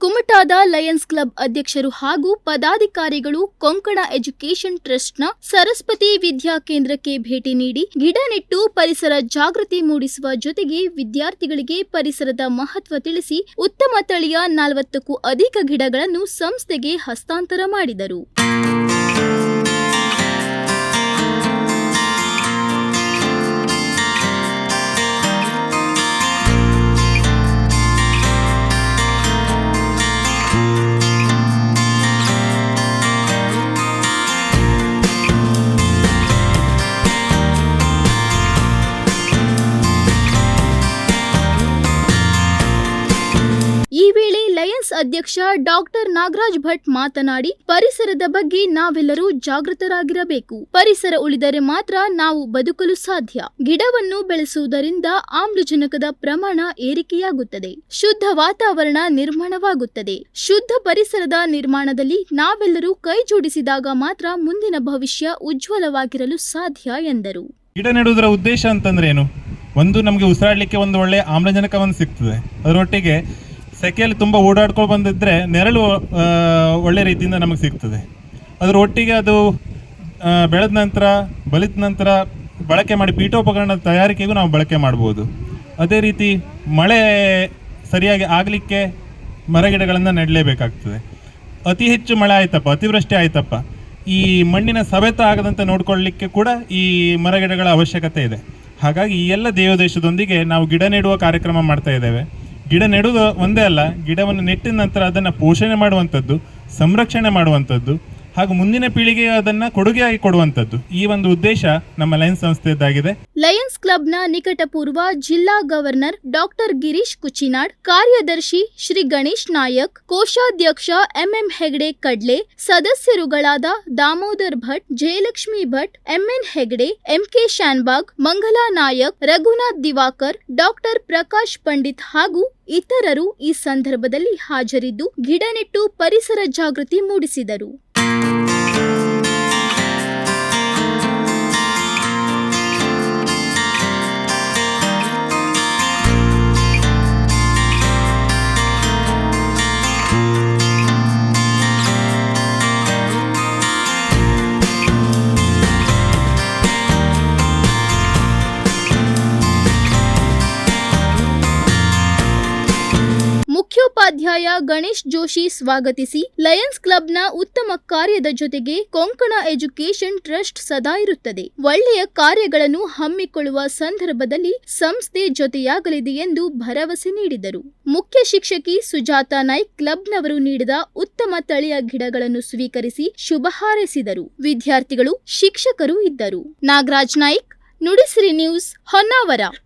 ಕುಮಟಾದ Lions club ಅಧ್ಯಕ್ಷರು ಹಾಗೂ ಪದಾಧಿಕಾರಿಗಳು ಕೊಂಕಣ ಎಜುಕೇಷನ್ ಟ್ರಸ್ಟ್ನ ಸರಸ್ವತಿ ವಿದ್ಯಾ ಕೇಂದ್ರಕ್ಕೆ ಭೇಟಿ ನೀಡಿ ಗಿಡ ನೆಟ್ಟು ಪರಿಸರ ಜಾಗೃತಿ ಮೂಡಿಸುವ ಜೊತೆಗೆ ವಿದ್ಯಾರ್ಥಿಗಳಿಗೆ ಪರಿಸರದ ಮಹತ್ವ ತಿಳಿಸಿ ಉತ್ತಮ ತಳಿಯ ನಲವತ್ತಕ್ಕೂ ಅಧಿಕ ಗಿಡಗಳನ್ನು ಸಂಸ್ಥೆಗೆ ಹಸ್ತಾಂತರ ಮಾಡಿದರು. ಲಯನ್ಸ್ ಅಧ್ಯಕ್ಷ ಡಾಕ್ಟರ್ ನಾಗರಾಜ್ ಭಟ್ ಮಾತನಾಡಿ, ಪರಿಸರದ ಬಗ್ಗೆ ನಾವೆಲ್ಲರೂ ಜಾಗೃತರಾಗಿರಬೇಕು. ಪರಿಸರ ಉಳಿದರೆ ಮಾತ್ರ ನಾವು ಬದುಕಲು ಸಾಧ್ಯ. ಗಿಡವನ್ನು ಬೆಳೆಸುವುದರಿಂದ ಆಮ್ಲಜನಕದ ಪ್ರಮಾಣ ಏರಿಕೆಯಾಗುತ್ತದೆ. ಶುದ್ಧ ವಾತಾವರಣ ನಿರ್ಮಾಣವಾಗುತ್ತದೆ. ಶುದ್ಧ ಪರಿಸರದ ನಿರ್ಮಾಣದಲ್ಲಿ ನಾವೆಲ್ಲರೂ ಕೈ ಜೋಡಿಸಿದಾಗ ಮಾತ್ರ ಮುಂದಿನ ಭವಿಷ್ಯ ಉಜ್ವಲವಾಗಿರಲು ಸಾಧ್ಯ ಎಂದರು. ಗಿಡ ನೆಡುವುದರ ಉದ್ದೇಶ ಅಂತಂದ್ರೆ ಏನು? ಒಂದು ನಮಗೆ ಉಸಿರಾಡಲಿಕ್ಕೆ ಒಂದು ಒಳ್ಳೆ ಆಮ್ಲಜನಕವನ್ನು ಸಿಗ್ತದೆ. ಅದರೊಟ್ಟಿಗೆ ಸೆಕೆಯಲ್ಲಿ ತುಂಬ ಓಡಾಡ್ಕೊಂಡು ಬಂದಿದ್ದರೆ ನೆರಳು ಒಳ್ಳೆ ರೀತಿಯಿಂದ ನಮಗೆ ಸಿಗ್ತದೆ. ಅದರ ಒಟ್ಟಿಗೆ ಅದು ಬೆಳೆದ ನಂತರ, ಬಲಿತ ನಂತರ ಬಳಕೆ ಮಾಡಿ ಪೀಠೋಪಕರಣದ ತಯಾರಿಕೆಗೂ ನಾವು ಬಳಕೆ ಮಾಡ್ಬೋದು. ಅದೇ ರೀತಿ ಮಳೆ ಸರಿಯಾಗಿ ಆಗಲಿಕ್ಕೆ ಮರಗಿಡಗಳನ್ನು ನೆಡಲೇಬೇಕಾಗ್ತದೆ. ಅತಿ ಹೆಚ್ಚು ಮಳೆ ಆಯ್ತಪ್ಪ, ಅತಿವೃಷ್ಟಿ ಆಯ್ತಪ್ಪ. ಈ ಮಣ್ಣಿನ ಸವೆತ ಆಗದಂತೆ ನೋಡ್ಕೊಳ್ಳಿಕ್ಕೆ ಕೂಡ ಈ ಮರಗಿಡಗಳ ಅವಶ್ಯಕತೆ ಇದೆ. ಹಾಗಾಗಿ ಈ ಎಲ್ಲ ದೇವದೇಶದೊಂದಿಗೆ ನಾವು ಗಿಡ ನೆಡುವ ಕಾರ್ಯಕ್ರಮ ಮಾಡ್ತಾ ಇದ್ದೇವೆ. ಗಿಡ ನೆಡುವುದು ಒಂದೇ ಅಲ್ಲ ಗಿಡವನ್ನು ನೆಟ್ಟಿದ ನಂತರ ಅದನ್ನು ಪೋಷಣೆ ಮಾಡುವಂಥದ್ದು ಸಂರಕ್ಷಣೆ ಮಾಡುವಂಥದ್ದು. ಹಾಗೂ ಮುಂದಿನ ಪೀಳಿಗೆಗೆ ಅದನ್ನು ಕೊಡುಗೆಯಾಗಿ ಕೊಡುವಂತದ್ದು ಈ ಒಂದು ಉದ್ದೇಶ ನಮ್ಮ ಲಯನ್ಸ್ ಸಂಸ್ಥೆಯದ್ದಾಗಿದೆ. ಲಯನ್ಸ್ ಕ್ಲಬ್ನ ನಿಕಟಪೂರ್ವ ಜಿಲ್ಲಾ ಗವರ್ನರ್ ಡಾಕ್ಟರ್ ಗಿರೀಶ್ ಕುಚಿನಾಡ್, ಕಾರ್ಯದರ್ಶಿ ಶ್ರೀ ಗಣೇಶ್ ನಾಯಕ್, ಕೋಶಾಧ್ಯಕ್ಷ MM Hegde Kadle, ಸದಸ್ಯರುಗಳಾದ Damodar Bhat, Jayalakshmi Bhat, MN Hegde, MK Shanbhag, Mangala Nayak, Raghunath Diwakar, doctor Prakash Pandit ಹಾಗೂ ಇತರರು ಈ ಸಂದರ್ಭದಲ್ಲಿ ಹಾಜರಿದ್ದು ಗಿಡ ನೆಟ್ಟು ಪರಿಸರ ಜಾಗೃತಿ ಮೂಡಿಸಿದರು. ಮುಖ್ಯೋಪಾಧ್ಯಾಯ ಗಣೇಶ್ ಜೋಶಿ ಸ್ವಾಗತಿಸಿ ಲಯನ್ಸ್ ಕ್ಲಬ್ನ ಉತ್ತಮ ಕಾರ್ಯದ ಜೊತೆಗೆ ಕೊಂಕಣ ಎಜುಕೇಶನ್ ಟ್ರಸ್ಟ್ ಸದಾ ಇರುತ್ತದೆ. ಒಳ್ಳೆಯ ಕಾರ್ಯಗಳನ್ನು ಹಮ್ಮಿಕೊಳ್ಳುವ ಸಂದರ್ಭದಲ್ಲಿ ಸಂಸ್ಥೆ ಜೊತೆಯಾಗಲಿದೆ ಎಂದು ಭರವಸೆ ನೀಡಿದರು. ಮುಖ್ಯ ಶಿಕ್ಷಕಿ ಸುಜಾತಾ ನಾಯ್ಕ್ ಕ್ಲಬ್ನವರು ನೀಡಿದ ಉತ್ತಮ ತಳಿಯ ಗಿಡಗಳನ್ನು ಸ್ವೀಕರಿಸಿ ಶುಭ ಹಾರೈಸಿದರು. ವಿದ್ಯಾರ್ಥಿಗಳು ಶಿಕ್ಷಕರು ಇದ್ದರು. ನಾಗರಾಜ್ ನಾಯ್ಕ್, ನುಡಿಸಿರಿ ನ್ಯೂಸ್ ಹೊನ್ನಾವರ.